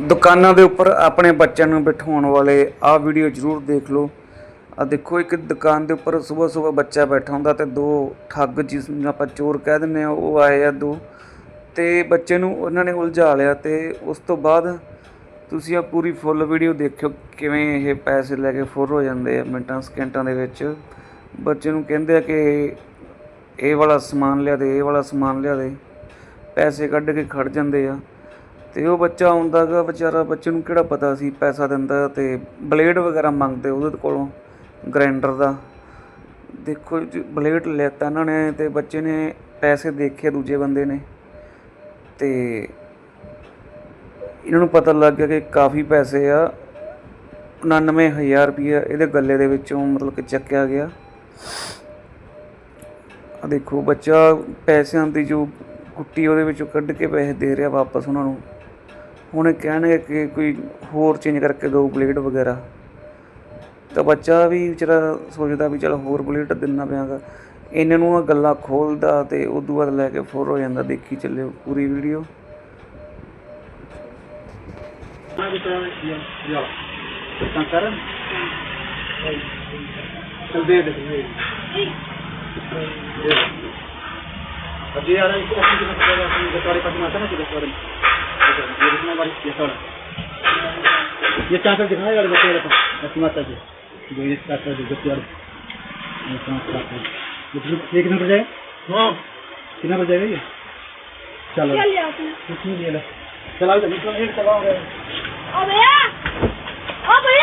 ਦੁਕਾਨਾਂ ਦੇ ਉੱਪਰ ਆਪਣੇ ਬੱਚਿਆਂ ਨੂੰ ਬਿਠਾਉਣ ਵਾਲੇ ਆਹ ਵੀਡੀਓ ਜ਼ਰੂਰ ਦੇਖ ਲਓ। ਆ ਦੇਖੋ, ਇੱਕ ਦੁਕਾਨ ਦੇ ਉੱਪਰ ਸਵੇਰ ਸਵੇਰ ਬੱਚਾ ਬੈਠਾ ਹੁੰਦਾ ਤੇ ਦੋ ਠੱਗ ਜਿਸ ਨੂੰ ਆਪਾਂ ਚੋਰ ਕਹਿ ਦਿੰਦੇ ਆ ਉਹ ਆਏ ਆ ਦੋ। ਤੇ ਬੱਚੇ ਨੂੰ ਉਹਨਾਂ ਨੇ ਉਲਝਾ ਲਿਆ ਤੇ ਉਸ ਤੋਂ ਬਾਅਦ ਤੁਸੀਂ ਆ ਪੂਰੀ ਫੁੱਲ ਵੀਡੀਓ ਦੇਖਿਓ ਕਿਵੇਂ ਇਹ ਪੈਸੇ ਲੈ ਕੇ ਫੁਰ ਹੋ ਜਾਂਦੇ ਆ ਮਿੰਟਾਂ, ਸਕਿੰਟਾਂ ਦੇ ਵਿੱਚ। ਬੱਚੇ ਨੂੰ ਕਹਿੰਦੇ ਆ ਕਿ ਇਹ ਵਾਲਾ ਸਮਾਨ ਲਿਆ ਦੇ, ਇਹ ਵਾਲਾ ਸਮਾਨ ਲਿਆ ਦੇ। ਪੈਸੇ ਕੱਢ ਕੇ ਖੜ ਜਾਂਦੇ ਆ। ਤੇ ਉਹ ਬੱਚਾ ਆਉਂਦਾ ਗਾ ਵਿਚਾਰਾ ਬੱਚੇ ਨੂੰ ਕਿਹੜਾ ਪਤਾ ਸੀ ਪੈਸਾ ਦਿੰਦਾ ਤੇ ਬਲੇਡ ਵਗੈਰਾ ਮੰਗਦੇ ਉਹਦੇ ਕੋਲੋਂ ਗ੍ਰਾਈਂਡਰ ਦਾ। ਦੇਖੋ ਜੀ, ਬਲੇਡ ਲੈਤਾ ਇਹਨਾਂ ਨੇ ਤੇ ਬੱਚੇ ਨੇ ਪੈਸੇ ਦੇਖੇ ਦੂਜੇ ਬੰਦੇ ਨੇ ਤੇ ਇਹਨਾਂ ਨੂੰ ਪਤਾ ਲੱਗ ਗਿਆ ਕਿ ਕਾਫੀ ਪੈਸੇ ਆ 99000 ਰੁਪਇਆ ਇਹਦੇ ਗੱਲੇ ਦੇ ਵਿੱਚੋਂ ਮਤਲਬ ਕਿ ਚੱਕਿਆ ਗਿਆ। ਆ ਦੇਖੋ ਬੱਚਾ ਪੈਸਿਆਂ ਦੀ ਜੋ ਕੁੱਟੀ ਉਹਦੇ ਵਿੱਚੋਂ ਕੱਢ ਕੇ ਪੈਸੇ ਦੇ ਰਿਹਾ ਵਾਪਸ ਉਹਨਾਂ ਨੂੰ। ਹੁਣ ਕਹਿਣਗੇ ਕਿ ਕੋਈ ਹੋਰ ਚੇਂਜ ਕਰਕੇ ਦਿਓ ਬਲੇਡ ਵਗੈਰਾ। ਤਾਂ ਬੱਚਾ ਵੀ ਵਿਚਾਰਾ ਸੋਚਦਾ ਵੀ ਚਲ ਹੋਰ ਬਲੇਡ ਦਿੰਨਾ ਪਿਆਗਾ। ਇਹਨਾਂ ਨੂੰ ਆ ਗੱਲਾਂ ਖੋਲਦਾ ਤੇ ਉਦੋਂ ਬਾਅਦ ਲੈ ਕੇ ਫੋਰ ਹੋ ਜਾਂਦਾ, ਦੇਖੀ ਚੱਲੇ ਪੂਰੀ ਵੀਡੀਓ ਚਲਦੇ ਦੇ ਜੀ ਯਾਰ ਇੱਕ ਅਸੀਂ ਜਿਹੜਾ ਤੁਹਾਡੇ ਪਾਸ ਨਾ ਚਲੇ ਸਵਾਰੇ ये चाकर दिखाए गाड़ी बच्चे वाले लक्ष्मी माता जी। जो ये चाकर जो बच्चे वाले तो ये कितना बजाएगा हाँ? कितना बजाएगा ये? चलो। कुछ नहीं लिया चलाओ चलाओ। अबे अबे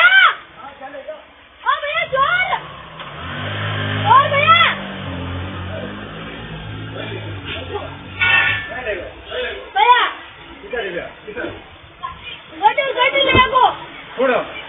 ¡Suscríbete y.